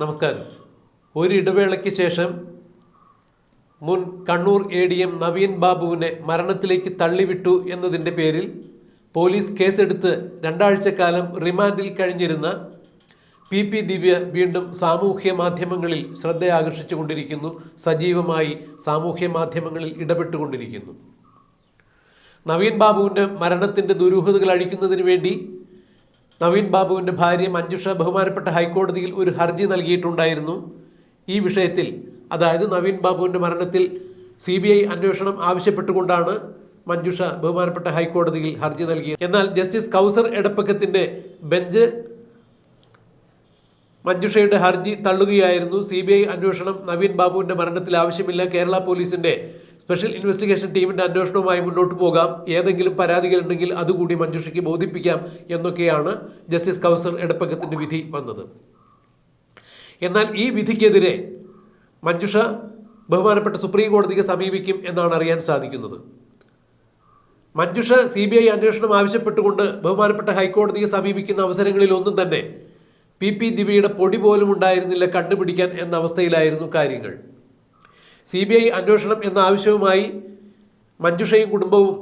നമസ്കാരം. ഒരിടവേളയ്ക്ക് ശേഷം മുൻ Kannur A D M Naveen ബാബുവിനെ മരണത്തിലേക്ക് തള്ളിവിട്ടു എന്നതിന്റെ പേരിൽ പോലീസ് കേസെടുത്ത് രണ്ടാഴ്ചക്കാലം റിമാൻഡിൽ കഴിഞ്ഞിരുന്ന പി പി ദിവ്യ വീണ്ടും സാമൂഹ്യ മാധ്യമങ്ങളിൽ ശ്രദ്ധയാകർഷിച്ചുകൊണ്ടിരിക്കുന്നു. സജീവമായി സാമൂഹ്യ മാധ്യമങ്ങളിൽ ഇടപെട്ടുകൊണ്ടിരിക്കുന്നു. നവീൻ ബാബുവിന്റെ മരണത്തിന്റെ ദുരൂഹതകൾ അഴിക്കുന്നതിന് വേണ്ടി നവീൻ ബാബുവിന്റെ ഭാര്യ മഞ്ജുഷ ബഹുമാനപ്പെട്ട ഹൈക്കോടതിയിൽ ഒരു ഹർജി നൽകിയിട്ടുണ്ടായിരുന്നു. ഈ വിഷയത്തിൽ അതായത് നവീൻ ബാബുവിന്റെ മരണത്തിൽ സി ബി ഐ അന്വേഷണം ആവശ്യപ്പെട്ടുകൊണ്ടാണ് മഞ്ജുഷ ബഹുമാനപ്പെട്ട ഹൈക്കോടതിയിൽ ഹർജി നൽകിയത്. എന്നാൽ ജസ്റ്റിസ് കൗസർ എടപ്പക്കത്തിന്റെ ബെഞ്ച് മഞ്ജുഷയുടെ ഹർജി തള്ളുകയായിരുന്നു. സി ബി ഐ അന്വേഷണം നവീൻ ബാബുവിന്റെ മരണത്തിൽ ആവശ്യമില്ല. കേരള പോലീസിന്റെ സ്പെഷ്യൽ ഇൻവെസ്റ്റിഗേഷൻ ടീമിന്റെ അന്വേഷണവുമായി മുന്നോട്ട് പോകാം. ഏതെങ്കിലും പരാതികളുണ്ടെങ്കിൽ അതുകൂടി മഞ്ജുഷയ്ക്ക് ബോധിപ്പിക്കാം എന്നൊക്കെയാണ് ജസ്റ്റിസ് കൗസർ എടപ്പക്കത്തിന്റെ വിധി വന്നത്. എന്നാൽ ഈ വിധിക്കെതിരെ മഞ്ജുഷ ബഹുമാനപ്പെട്ട സുപ്രീം കോടതിക്ക് സമീപിക്കും എന്നാണ് അറിയാൻ സാധിക്കുന്നത്. മഞ്ജുഷ സി ബി ഐ അന്വേഷണം ആവശ്യപ്പെട്ടുകൊണ്ട് ബഹുമാനപ്പെട്ട ഹൈക്കോടതിയെ സമീപിക്കുന്ന അവസരങ്ങളിൽ ഒന്നും തന്നെ പി. പി. ദിവ്യയുടെ പൊടി പോലും ഉണ്ടായിരുന്നില്ല കണ്ടുപിടിക്കാൻ എന്ന അവസ്ഥയിലായിരുന്നു കാര്യങ്ങൾ. സി ബി ഐ അന്വേഷണം എന്ന ആവശ്യവുമായി മഞ്ജുഷയും കുടുംബവും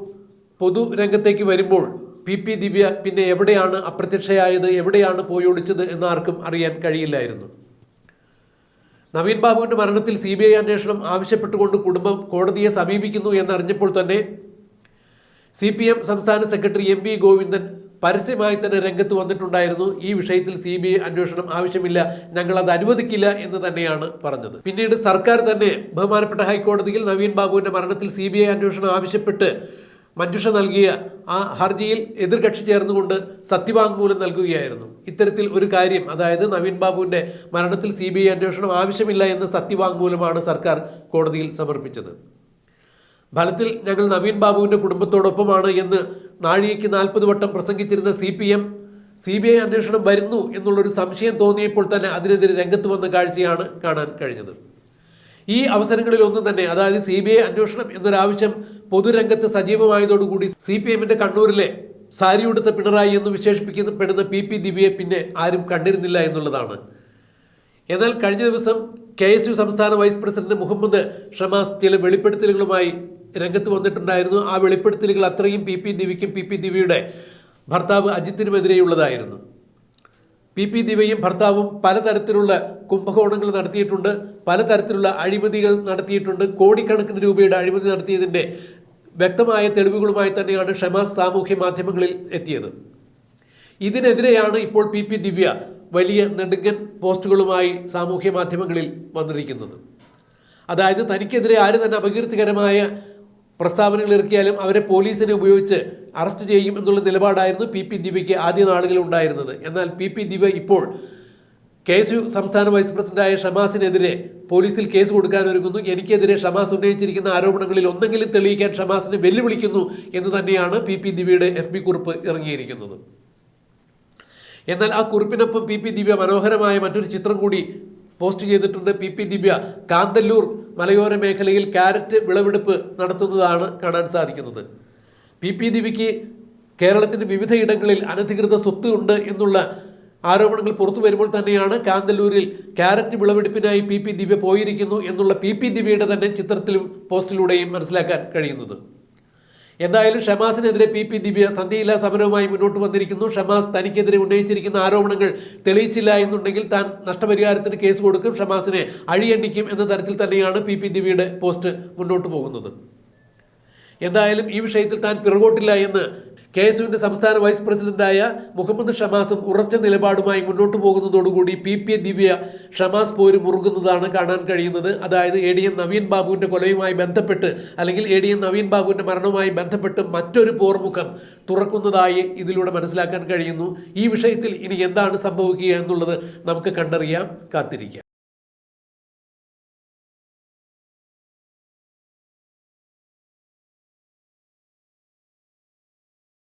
പൊതുരംഗത്തേക്ക് വരുമ്പോൾ പി പി ദിവ്യ പിന്നെ എവിടെയാണ് അപ്രത്യക്ഷയായത് എവിടെയാണ് പോയി ഒളിച്ചത് എന്ന് ആർക്കും അറിയാൻ കഴിയില്ലായിരുന്നു. നവീൻ ബാബുവിന്റെ മരണത്തിൽ സി ബി ഐ അന്വേഷണം ആവശ്യപ്പെട്ടുകൊണ്ട് കുടുംബം കോടതിയെ സമീപിക്കുന്നു എന്നറിഞ്ഞപ്പോൾ തന്നെ സി പി എം സംസ്ഥാന സെക്രട്ടറി എം വി ഗോവിന്ദൻ പരസ്യമായി തന്നെ രംഗത്ത് വന്നിട്ടുണ്ടായിരുന്നു. ഈ വിഷയത്തിൽ സി ബി ഐ അന്വേഷണം ആവശ്യമില്ല. ഞങ്ങൾ അത് അനുവദിക്കില്ല എന്ന് തന്നെയാണ് പറഞ്ഞത്. പിന്നീട് സർക്കാർ തന്നെ ബഹുമാനപ്പെട്ട ഹൈക്കോടതിയിൽ നവീൻ ബാബുവിന്റെ മരണത്തിൽ സി ബി ഐ അന്വേഷണം ആവശ്യപ്പെട്ട് മഞ്ജുഷ നൽകിയ ആ ഹർജിയിൽ എതിർകക്ഷി ചേർന്നുകൊണ്ട് സത്യവാങ്മൂലം നൽകുകയായിരുന്നു. ഇത്തരത്തിൽ ഒരു കാര്യം അതായത് നവീൻ ബാബുവിന്റെ മരണത്തിൽ സി ബി ഐ അന്വേഷണം ആവശ്യമില്ല എന്ന സത്യവാങ്മൂലമാണ് സർക്കാർ കോടതിയിൽ സമർപ്പിച്ചത്. ഫലത്തിൽ ഞങ്ങൾ നവീൻ ബാബുവിന്റെ കുടുംബത്തോടൊപ്പമാണ് എന്ന് നാഴികയ്ക്ക് നാൽപ്പത് വട്ടം പ്രസംഗിച്ചിരുന്ന C P M C B I അന്വേഷണം വരുന്നു എന്നുള്ളൊരു സംശയം തോന്നിയപ്പോൾ തന്നെ അതിനെതിരെ രംഗത്ത് വന്ന കാഴ്ചയാണ് കാണാൻ കഴിഞ്ഞത്. ഈ അവസരങ്ങളിൽ ഒന്നും തന്നെ അതായത് സി ബി ഐ അന്വേഷണം എന്നൊരാവശ്യം പൊതുരംഗത്ത് സജീവമായതോടുകൂടി സി പി എമ്മിന്റെ കണ്ണൂരിലെ സാരിയുടുത്ത പിണറായി എന്ന് വിശേഷിപ്പിക്കപ്പെടുന്ന പി പി ദിവ്യയെ പിന്നെ ആരും കണ്ടിരുന്നില്ല എന്നുള്ളതാണ്. എന്നാൽ കഴിഞ്ഞ ദിവസം കെ എസ് യു സംസ്ഥാന വൈസ് പ്രസിഡന്റ് മുഹമ്മദ് ഷമാസ് ചില വെളിപ്പെടുത്തലുകളുമായി രംഗത്ത് വന്നിട്ടുണ്ടായിരുന്നു. ആ വെളിപ്പെടുത്തലുകൾ അത്രയും പി പി ദിവ്യയ്ക്കും പി പി ദിവ്യയുടെ ഭർത്താവ് അജിത്തിനുമെതിരെയുള്ളതായിരുന്നു. പി പി ദിവയും ഭർത്താവും പലതരത്തിലുള്ള കുംഭകോണങ്ങൾ നടത്തിയിട്ടുണ്ട്. പലതരത്തിലുള്ള അഴിമതികൾ നടത്തിയിട്ടുണ്ട്. കോടിക്കണക്കിന് രൂപയുടെ അഴിമതി നടത്തിയതിന്റെ വ്യക്തമായ തെളിവുകളുമായി തന്നെയാണ് ഷമാസ് സാമൂഹ്യ മാധ്യമങ്ങളിൽ എത്തിയത്. ഇതിനെതിരെയാണ് ഇപ്പോൾ പി പി ദിവ്യ വലിയ നെടുങ്കൻ പോസ്റ്റുകളുമായി സാമൂഹ്യ മാധ്യമങ്ങളിൽ വന്നിരിക്കുന്നത്. അതായത് തനിക്കെതിരെ ആര് തന്നെ അപകീർത്തികരമായ പ്രസ്താവനകൾ ഇറക്കിയാലും അവരെ പോലീസിനെ ഉപയോഗിച്ച് അറസ്റ്റ് ചെയ്യും എന്നുള്ള നിലപാടായിരുന്നു പി പി ദിവ്യയ്ക്ക് ആദ്യ നാളുകളിൽ ഉണ്ടായിരുന്നത്. എന്നാൽ പി പി ദിവ്യ ഇപ്പോൾ കെ എസ് യു സംസ്ഥാന വൈസ് പ്രസിഡന്റായ ഷമാസിനെതിരെ പോലീസിൽ കേസ് കൊടുക്കാൻ ഒരുങ്ങുന്നു. എനിക്കെതിരെ ഷമാസ് ഉന്നയിച്ചിരിക്കുന്ന ആരോപണങ്ങളിൽ ഒന്നെങ്കിലും തെളിയിക്കാൻ ഷമാസിനെ വെല്ലുവിളിക്കുന്നു എന്ന് തന്നെയാണ് പി പി ദിവ്യയുടെ എഫ് ബി കുറിപ്പ് ഇറങ്ങിയിരിക്കുന്നത്. എന്നാൽ ആ കുറിപ്പിനൊപ്പം പി പി ദിവ്യ മനോഹരമായ മറ്റൊരു ചിത്രം കൂടി പോസ്റ്റ് ചെയ്തിട്ടുണ്ട് പി പി ദിവ്യ. കാന്തല്ലൂർ മലയോര മേഖലയിൽ കാരറ്റ് വിളവെടുപ്പ് നടത്തുന്നതാണ് കാണാൻ സാധിക്കുന്നത്. പി പി ദിവ്യയ്ക്ക് കേരളത്തിന്റെ വിവിധയിടങ്ങളിൽ അനധികൃത സ്വത്ത് ഉണ്ട് എന്നുള്ള ആരോപണങ്ങൾ പുറത്തു വരുമ്പോൾ തന്നെയാണ് കാന്തല്ലൂരിൽ കാരറ്റ് വിളവെടുപ്പിനായി പി പി ദിവ്യ പോയിരിക്കുന്നു എന്നുള്ള പി പി ദിവ്യയുടെ തന്നെ ചിത്രത്തിലും പോസ്റ്റിലൂടെയും മനസ്സിലാക്കാൻ കഴിയുന്നത്. എന്തായാലും ഷമാസിനെതിരെ പി പി ദിവ്യ സന്ധിയില്ലാ സമരവുമായി മുന്നോട്ട് വന്നിരിക്കുന്നു. ഷമാസ് തനിക്കെതിരെ ഉന്നയിച്ചിരിക്കുന്ന ആരോപണങ്ങൾ തെളിയിച്ചില്ല എന്നുണ്ടെങ്കിൽ താൻ നഷ്ടപരിഹാരത്തിന് കേസ് കൊടുക്കും. ഷമാസിനെ അഴിയണ്ടിക്കും എന്ന തരത്തിൽ തന്നെയാണ് പി പി ദിവ്യയുടെ പോസ്റ്റ് മുന്നോട്ട് പോകുന്നത്. എന്തായാലും ഈ വിഷയത്തിൽ താൻ പിറകോട്ടില്ല എന്ന് കെ എസ് യുവിന്റെ സംസ്ഥാന വൈസ് പ്രസിഡന്റായ മുഹമ്മദ് ഷമാസും ഉറച്ച നിലപാടുമായി മുന്നോട്ട് പോകുന്നതോടുകൂടി പി പി ദിവ്യ ഷമാസ് പോര് മുറുകുന്നതാണ് കാണാൻ കഴിയുന്നത്. അതായത് എ ഡി എം നവീൻ ബാബുവിന്റെ കൊലയുമായി ബന്ധപ്പെട്ട് അല്ലെങ്കിൽ എ ഡി എം നവീൻ ബാബുവിന്റെ മരണവുമായി ബന്ധപ്പെട്ട് മറ്റൊരു പോർമുഖം തുറക്കുന്നതായി ഇതിലൂടെ മനസ്സിലാക്കാൻ കഴിയുന്നു. ഈ വിഷയത്തിൽ ഇനി എന്താണ് സംഭവിക്കുക എന്നുള്ളത് നമുക്ക് കണ്ടറിയാം. കാത്തിരിക്കാം.